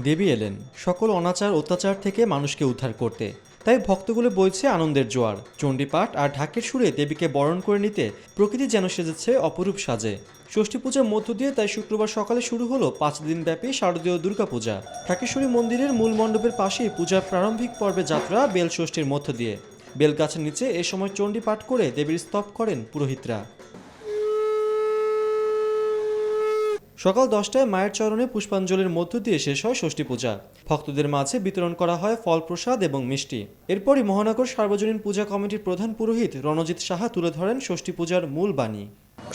দেবী এলেন। সকল অনাচার, অত্যাচার থেকে মানুষকে উদ্ধার করতে। তাই ভক্তগুলো বইছে আনন্দের জোয়ার। চণ্ডীপাঠ আর ঢাকের সুরে দেবীকে বরণ করে নিতে প্রকৃতি যেন সেজেছে অপরূপ সাজে। ষষ্ঠী পূজার মধ্য দিয়ে তাই শুক্রবার সকালে শুরু হলো পাঁচ দিনব্যাপী শারদীয় দুর্গাপূজা ঢাকেশ্বরী মন্দিরের মূল মণ্ডপের পাশেই পূজার প্রারম্ভিক পর্বে যাত্রা বেল ষষ্ঠীর মধ্য দিয়ে। বেলগাছের নিচে এ সময় চণ্ডী পাঠ করে দেবীর স্তব করেন পুরোহিতরা। সকাল দশটায় মায়ের চরণে পুষ্পাঞ্জলির মধ্য দিয়ে শেষ হয় ষষ্ঠী পূজা। ভক্তদের মাঝে বিতরণ করা হয় ফল প্রসাদ এবং মিষ্টি। এরপরই মহানগর সার্বজনীন পূজা কমিটির প্রধান পুরোহিত রণজিৎ সাহা তুলে ধরেন ষষ্ঠী পূজার মূল বাণী।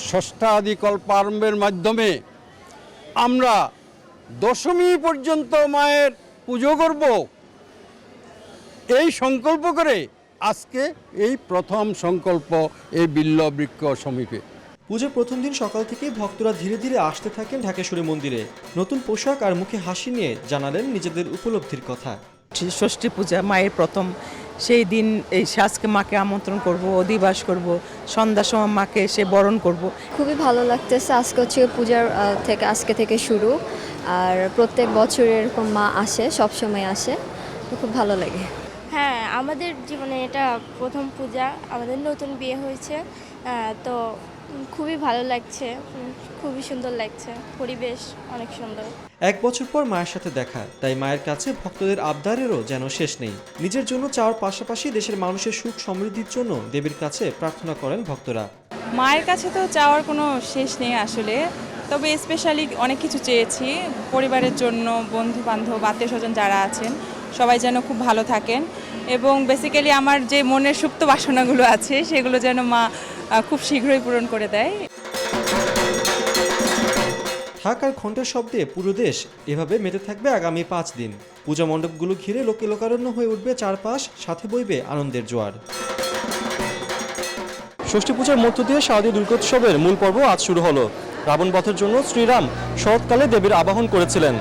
ষষ্ঠাদি কল্পারম্ভের মাধ্যমে আমরা দশমী পর্যন্ত মায়ের পুজো করব। এই সংকল্প করে আজকে এই প্রথম সংকল্প এই বিল্ল বৃক্ষ সমীপে। পুজোর প্রথম দিন সকাল থেকেই ভক্তরা ধীরে ধীরে আসতে থাকেন ঢাকেশ্বরী মন্দিরে। নতুন পোশাক আর মুখে হাসি নিয়ে জানালেন নিজেদের উপলব্ধির কথা। ষষ্ঠী পূজা মায়ের প্রথম। সেই দিন এই সে আজকে মাকে আমন্ত্রণ করব অধিবাস করব সন্ধ্যার সময় মাকে এসে বরণ করব। খুবই ভালো লাগতেছে আজকে হচ্ছে পূজার থেকে আজকে থেকে শুরু। আর প্রত্যেক বছর এরকম মা আসে সব সময় আসে। তো খুব ভালো লাগে। হ্যাঁ আমাদের জীবনে এটা প্রথম পূজা। আমাদের নতুন বিয়ে হয়েছে তো খুবই ভালো লাগছে। খুবই সুন্দর লাগছে। পরিবেশ অনেক সুন্দর। এক বছর পর মায়ের সাথে দেখা তাই মায়ের কাছে ভক্তদের আবদারেরও যেন শেষ নেই। নিজের জন্য চাওয়ার পাশাপাশি দেশের মানুষের সুখ সমৃদ্ধির জন্য দেবীর কাছে প্রার্থনা করেন ভক্তরা। মায়ের কাছে তো চাওয়ার কোনো শেষ নেই আসলে। তবে স্পেশালি অনেক কিছু চেয়েছি। পরিবারের জন্য বন্ধু বান্ধব আত্মীয় স্বজন যারা আছেন সবাই যেন খুব ভালো থাকেন। এবং বেসিক্যালি আমার যে মনের সুপ্ত বাসনাগুলো আছে সেগুলো যেন মা খুব শীঘ্রই পূরণ করে দেয়। ঢাক আর ঘণ্টার শব্দে পুরো দেশ এভাবে মেতে থাকবে আগামী পাঁচ দিন। পূজা মণ্ডপগুলো ঘিরে লোকে লোকারণ্য হয়ে উঠবে চারপাশ সাথে বইবে আনন্দের জোয়ার। ষষ্ঠী পূজার মধ্য দিয়ে শারদীয় দুর্গোৎসবের মূল পর্ব আজ শুরু হলো। রাবণ বধের জন্য শ্রীরাম শরৎকালে দেবীর আবাহন করেছিলেন।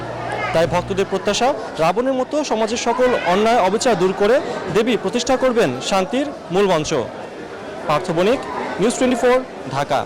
তাই ভক্তদের প্রত্যাশা, রাবণের মতো সমাজের সকল অন্যায়, অবিচার দূর করে দেবী প্রতিষ্ঠা করবেন শান্তির মূল মঞ্চ পার্থ বণিক নিউজ টোয়েন্টি ঢাকা।